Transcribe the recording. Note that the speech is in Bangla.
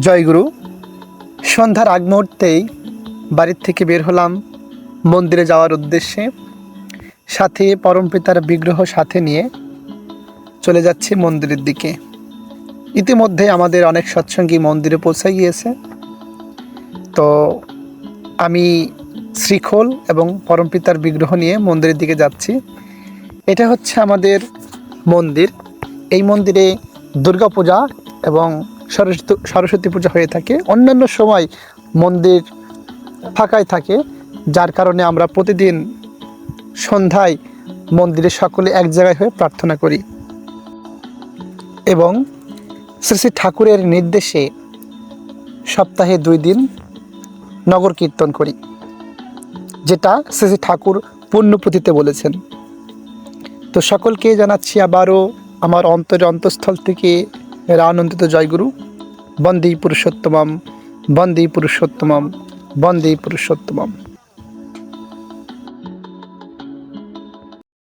জয়গুরু, সন্ধ্যার আগ মুহূর্তেই বাড়ির থেকে বের হলাম মন্দিরে যাওয়ার উদ্দেশ্যে। সাথে পরমপিতার বিগ্রহ সাথে নিয়ে চলে যাচ্ছি মন্দিরের দিকে। ইতিমধ্যে আমাদের অনেক সৎসঙ্গী মন্দিরে পৌঁছে গিয়েছে। তো আমি শ্রীখোল এবং পরমপিতার বিগ্রহ নিয়ে মন্দিরের দিকে যাচ্ছি। এটা হচ্ছে আমাদের মন্দির। এই মন্দিরে দুর্গাপূজা এবং সরস্বতী সরস্বতী পূজা হয়ে থাকে। অন্যান্য সময় মন্দির ফাঁকাই থাকে, যার কারণে আমরা প্রতিদিন সন্ধ্যায় মন্দিরে সকলে এক জায়গায় হয়ে প্রার্থনা করি। এবং শ্রী শ্রী ঠাকুরের নির্দেশে সপ্তাহে দুই দিন নগর কীর্তন করি, যেটা শ্রী শ্রী ঠাকুর পুণ্যপুঁথিতে বলেছেন। তো সকলকে জানাচ্ছি আবারও আমার অন্তরে অন্তঃস্থল থেকে আনন্দিত জয়গুরু বন্দি পুরুষোত্তমম বন্দি পুরুষোত্তমম বন্দি পুরুষোত্তমম।